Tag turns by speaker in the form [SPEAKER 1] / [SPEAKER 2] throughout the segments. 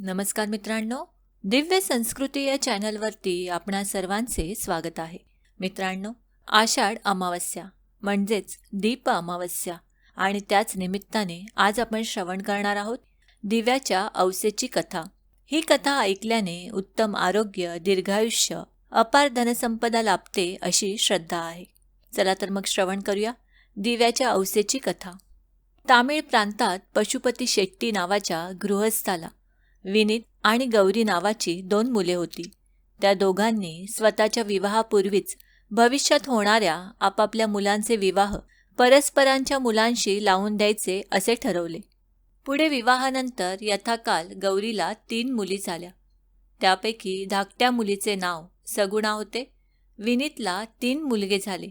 [SPEAKER 1] नमस्कार मित्रांनो दिव्य संस्कृती या चॅनलवरती आपणा सर्वांचे स्वागत आहे. मित्रांनो आषाढ अमावस्या म्हणजेच दीप अमावस्या आणि त्याच निमित्ताने आज आपण श्रवण करणार आहोत दिव्याच्या औसेची कथा. ही कथा ऐकल्याने उत्तम आरोग्य दीर्घायुष्य अपार धनसंपदा लाभते अशी श्रद्धा आहे. चला तर मग श्रवण करूया दिव्याच्या औसेची कथा. तामिळ प्रांतात पशुपती शेट्टी नावाच्या गृहस्थाला विनीत आणि गौरी नावाची दोन मुले होती. त्या दोघांनी स्वतःच्या विवाहापूर्वीच भविष्यात होणाऱ्या आपापल्या मुलांचे विवाह परस्परांच्या मुलांशी लावून द्यायचे असे ठरवले. पुढे विवाहानंतर यथाकाल गौरीला तीन मुली झाल्या. त्यापैकी धाकट्या मुलीचे नाव सगुणा होते. विनीतला तीन मुलगे झाले.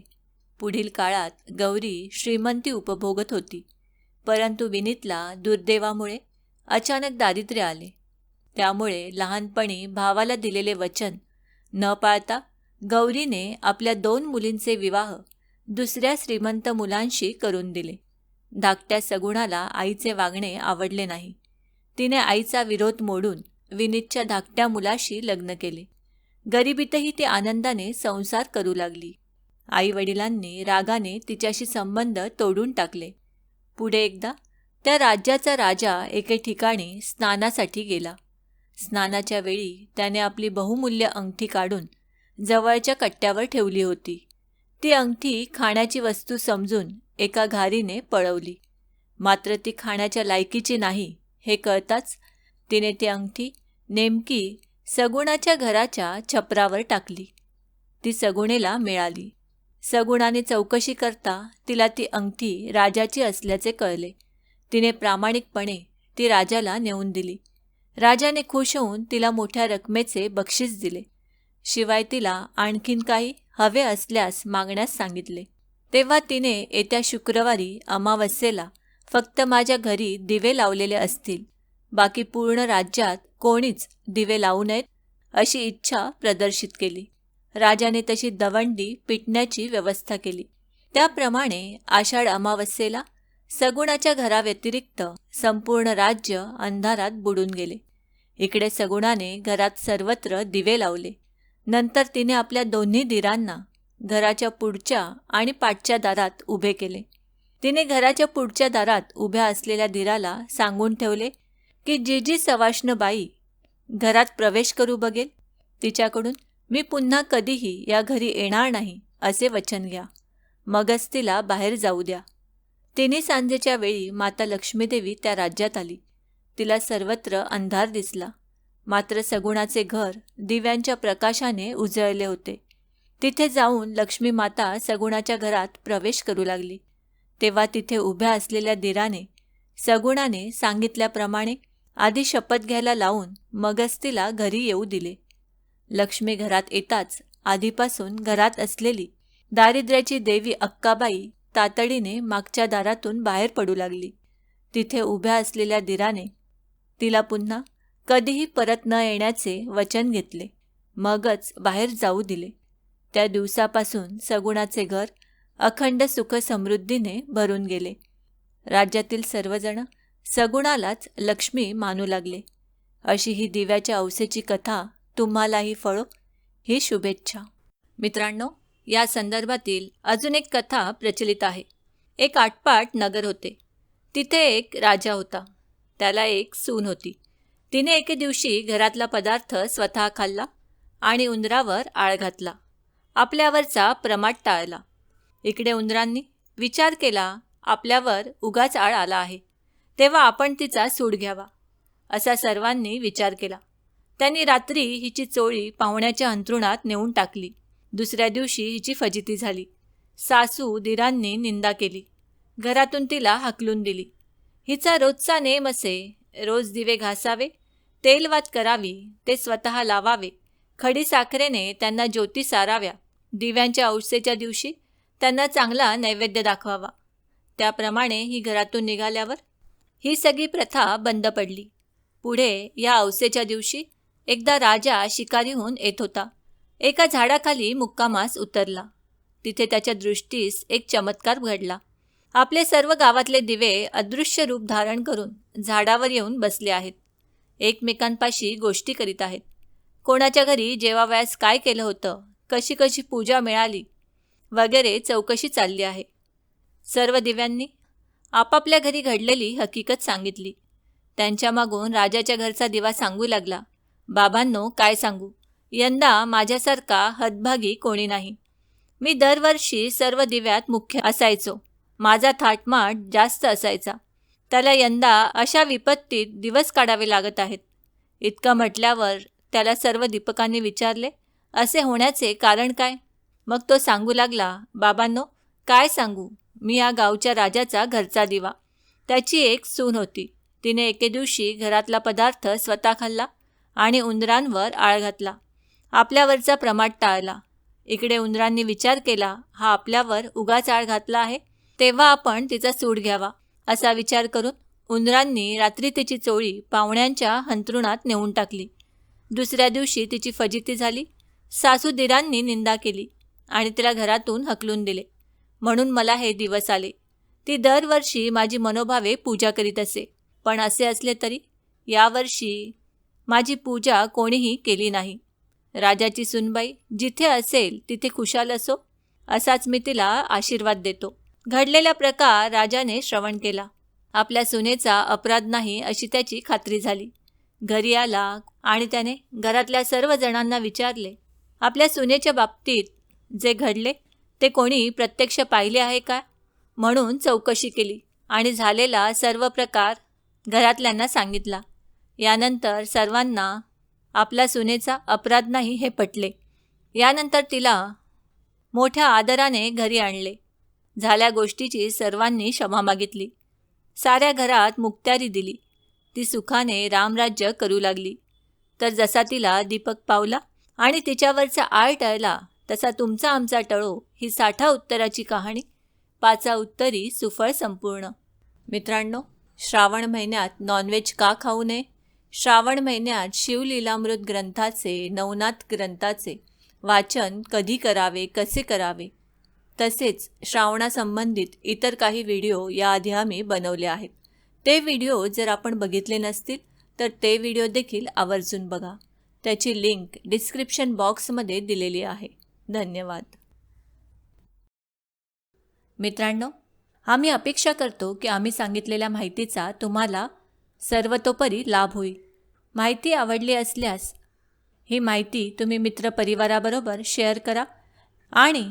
[SPEAKER 1] पुढील काळात गौरी श्रीमंती उपभोगत होती. परंतु विनीतला दुर्दैवामुळे अचानक दारिद्र्य आले. त्यामुळे लहानपणी भावाला दिलेले वचन न पाळता गौरीने आपल्या दोन मुलींचे विवाह दुसऱ्या श्रीमंत मुलांशी करून दिले. धाकट्या सगुणाला आईचे वागणे आवडले नाही. तिने आईचा विरोध मोडून विनीतच्या धाकट्या मुलाशी लग्न केले. गरिबीतही ती आनंदाने संसार करू लागली. आई वडिलांनी रागाने तिच्याशी संबंध तोडून टाकले. पुढे एकदा त्या राज्याचा राजा एके ठिकाणी स्नानासाठी गेला. स्नानाच्या वेळी त्याने आपली बहुमूल्य अंगठी काढून जवळच्या कट्ट्यावर ठेवली होती. ती अंगठी खाण्याची वस्तू समजून एका घारीने पळवली. मात्र ती खाण्याच्या लायकीची नाही हे कळताच तिने ती अंगठी नेमकी सगुणाच्या घराच्या छपरावर टाकली. ती सगुणेला मिळाली. सगुणाने चौकशी करता तिला ती अंगठी राजाची असल्याचे कळले. तिने प्रामाणिकपणे ती राजाला नेऊन दिली. राजाने खुश होऊन तिला मोठ्या रकमेचे बक्षीस दिले. शिवाय तिला आणखीन काही हवे असल्यास मागण्यास सांगितले. तेव्हा तिने येत्या शुक्रवारी अमावस्येला फक्त माझ्या घरी दिवे लावलेले असतील. बाकी पूर्ण राज्यात कोणीच दिवे लावू नयेत अशी इच्छा प्रदर्शित केली. राजाने तशी दवंडी पिटण्याची व्यवस्था केली. त्याप्रमाणे आषाढ अमावस्येला सगुणाच्या घराव्यतिरिक्त संपूर्ण राज्य अंधारात बुडून गेले. इकडे सगुणाने घरात सर्वत्र दिवे लावले. नंतर तिने आपल्या दोन्ही दिरांना घराच्या पुढच्या आणि पाठच्या दारात उभे केले. तिने घराच्या पुढच्या दारात उभ्या असलेल्या दिराला सांगून ठेवले की जी जी सवाष्ण बाई घरात प्रवेश करू बघेल. तिच्याकडून मी पुन्हा कधीही या घरी येणार नाही असे वचन घ्या. मगच तिला बाहेर जाऊ द्या. तिन्ही सांजेच्या वेळी माता लक्ष्मीदेवी त्या राज्यात आली. तिला सर्वत्र अंधार दिसला. मात्र सगुणाचे घर दिव्यांच्या प्रकाशाने उजळले होते. तिथे जाऊन लक्ष्मी माता सगुणाच्या घरात प्रवेश करू लागली. तेव्हा तिथे उभ्या असलेल्या दिराने सगुणाने सांगितल्याप्रमाणे आधी शपथ घ्यायला लावून मगच तिला घरी येऊ दिले. लक्ष्मी घरात येताच आधीपासून घरात असलेली दारिद्र्याची देवी अक्काबाई तातडीने मागच्या दारातून बाहेर पडू लागली. तिथे उभ्या असलेल्या दिराने तिला पुन्हा कधीही परत न येण्याचे वचन घेतले. मगच बाहेर जाऊ दिले. त्या दिवसापासून सगुणाचे घर अखंड सुख समृद्धीने भरून गेले. राज्यातील सर्वजण सगुणालाच लक्ष्मी मानू लागले. अशी ही दिव्याच्या औसेची कथा तुम्हालाही फळो ही शुभेच्छा. मित्रांनो या संदर्भातील अजून एक कथा प्रचलित आहे. एक आटपाट नगर होते. तिथे एक राजा होता. त्याला एक सून होती. तिने एके दिवशी घरातला पदार्थ स्वतः खाल्ला आणि उंदरावर आळ घातला. आपल्यावरचा प्रमाट टाळला. इकडे उंदरांनी विचार केला आपल्यावर उगाच आळ आला आहे. तेव्हा आपण तिचा सूड घ्यावा असा सर्वांनी विचार केला. त्यांनी रात्री हिची चोळी पाहुण्याच्या अंथरुणात नेऊन टाकली. दुसऱ्या दिवशी हिची फजिती झाली. सासू दिरांनी निंदा केली. घरातून तिला हकलून दिली. हिचा रोजचा नेम असे. रोज दिवे घासावे तेलवात करावी ते स्वतः लावावे. खडी साखरेने त्यांना ज्योती साराव्या. दिव्यांच्या औषधेच्या दिवशी त्यांना चांगला नैवेद्य दाखवावा. त्याप्रमाणे ही घरातून निघाल्यावर ही सगळी प्रथा बंद पडली. पुढे या औसेच्या दिवशी एकदा राजा शिकारीहून येत होता. एका झाडाखाली मुक्कामास उतरला. तिथे त्याच्या दृष्टीस एक चमत्कार घडला. आपले सर्व गावातले दिवे अदृश्य रूप धारण करून झाडावर येऊन बसले आहेत. एकमेकांपाशी गोष्टी करीत आहेत. कोणाच्या घरी जेवावयास काय केलं होतं कशी कशी पूजा मिळाली वगैरे चौकशी चालली आहे. सर्व दिव्यांनी आपापल्या घरी घडलेली हकीकत सांगितली. त्यांच्या मागून राजाच्या घरचा दिवा सांगू लागला बाबांनो काय सांगू? यंदा माझ्यासारखा हतभागी कोणी नाही. मी दरवर्षी सर्व दिव्यात मुख्य असायचो. माझा थाटमाट जास्त असायचा. त्याला यंदा अशा विपत्तीत दिवस काढावे लागत आहेत. इतकं म्हटल्यावर त्याला सर्व दीपकांनी विचारले असे होण्याचे कारण काय? मग तो सांगू लागला बाबांनो काय सांगू? मी या गावच्या राजाचा घरचा दिवा. त्याची एक सून होती. तिने एके दिवशी घरातला पदार्थ स्वतः खाल्ला आणि उंदरांवर आळ घातला. आपल्यावरचा प्रमाट टाळला. इकडे उंदरांनी विचार केला हा आपल्यावर उगाच आळ घातला आहे? तेव्हा आपण तिचा सूड घ्यावा असा विचार करून उंदरांनी रात्री तिची चोळी पाहुण्यांच्या हंतरुणात नेऊन टाकली. दुसऱ्या दिवशी तिची फजिती झाली. सासू दिरांनी निंदा केली आणि तिला घरातून हकलून दिले. म्हणून मला हे दिवस आले. ती दरवर्षी माझी मनोभावे पूजा करीत असे. पण असे असले तरी यावर्षी माझी पूजा कोणीही केली नाही. राजाची सुनबाई जिथे असेल तिथे खुशाल असो असाच मी तिला आशीर्वाद देतो. घडलेला प्रकार राजाने श्रवण केला. आपल्या सुनेचा अपराध नाही अशी त्याची खात्री झाली. घरी आला आणि त्याने घरातल्या सर्व जणांना विचारले आपल्या सुनेच्या बाबतीत जे घडले ते कोणी प्रत्यक्ष पाहिले आहे का? म्हणून चौकशी केली आणि झालेला सर्व प्रकार घरातल्यांना सांगितला. यानंतर सर्वांना आपला सुनेचा अपराध नाही हे पटले. यानंतर तिला मोठ्या आदराने घरी आणले. झाल्या गोष्टीची सर्वांनी क्षमा मागितली. साऱ्या घरात मुक्त्यारी दिली. ती सुखाने रामराज्य करू लागली. तर जसा तिला दीपक पावला आणि तिच्यावरचा आळ टळला तसा तुमचा आमचा टळो ही साठा उत्तराची कहाणी. पाचा उत्तरी सुफळ संपूर्ण. मित्रांनो श्रावण महिन्यात नॉनव्हेज का खाऊ नये? श्रावण महिन्यात शिवलीलामृत ग्रंथाचे नवनाथ ग्रंथाचे वाचन कधी करावे कसे करावे? तसेच श्रावणासंबंधित इतर काही व्हिडिओ याआधी आम्ही बनवले आहेत. ते व्हिडिओ जर आपण बघितले नसतील तर ते व्हिडिओ देखील आवर्जून बघा. त्याची लिंक डिस्क्रिप्शन बॉक्समध्ये दिलेली आहे. धन्यवाद. मित्रांनो आम्ही अपेक्षा करतो की आम्ही सांगितलेल्या माहितीचा तुम्हाला सर्वतोपरी लाभ होईल. माहिती आवडली असल्यास ही माहिती तुम्ही मित्रपरिवाराबरोबर शेअर करा आणि